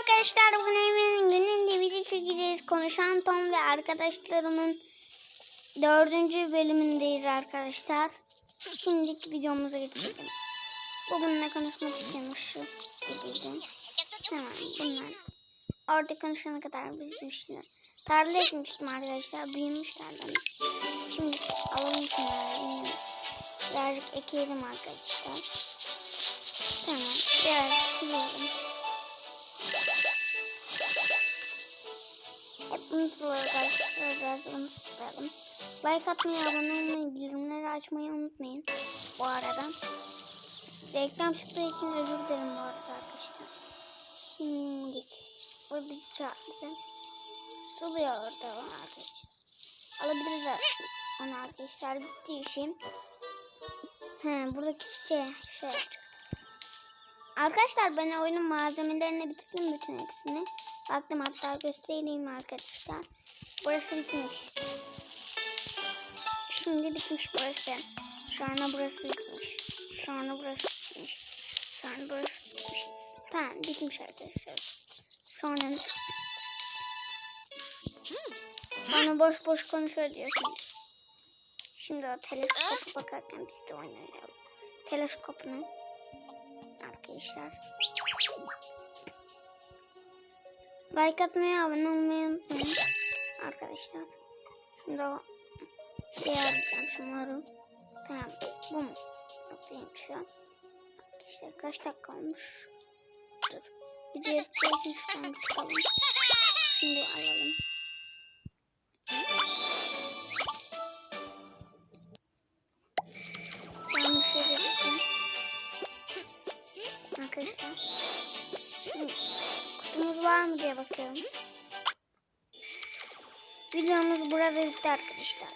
arkadaşlar bugün Emre'nin gününde video çekeceğiz. Konuşan Tom ve arkadaşlarımın dördüncü bölümündeyiz arkadaşlar. Şimdiki videomuza geçelim. Bugün ne konuşmak istiyormuşum dediydim. Hemen bunlar. Orada konuşana kadar biz işte tarla ekmiştim arkadaşlar. Büyümüşlerdi. Şimdi alalım şunları. Birazcık ekelim arkadaşlar. Tamam. Biraz sulayalım. Unutulur arkadaşlar. Unutmayalım. Like atmayı, abone olmayı, bildirimleri açmayı unutmayın. Bu arada. Reklam çıktığı için özür dilerim bu arada arkadaşlar. Şimdi o bizi çağırdı. Suluyor orada arkadaşlar. Alabiliriz artık. Onu arkadaşlar bitti işim. He buradaki çiçeğe şey yapacağım. Arkadaşlar ben oyunun malzemelerini bitirdim bütün hepsini. Baktım hatta göstereyim arkadaşlar. Burası bitmiş. Şimdi bitmiş burası. Şu anda burası bitmiş. Şu anda burası bitmiş. Şu anda burası bitmiş. Tamam bitmiş arkadaşlar. Sonra Sonra boş boş konuşuyor diyorsunuz. Şimdi o teleskopa bakarken biz de oynayalım. Teleskopunu arkadaşlar. Like atmayı, abone olmayı unutmayın arkadaşlar. Şimdi o şey arayacağım şunları. Tamam bu mu? Toplayayım şu an. Arkadaşlar kaç dakika olmuş? Dur. Video edeceğiz için şuradan bir çıkalım. Şimdi alalım. Yere gittim. Arkadaşlar. Şimdi kutumuz var mı diye bakıyorum. Videomuz burada bitti arkadaşlar.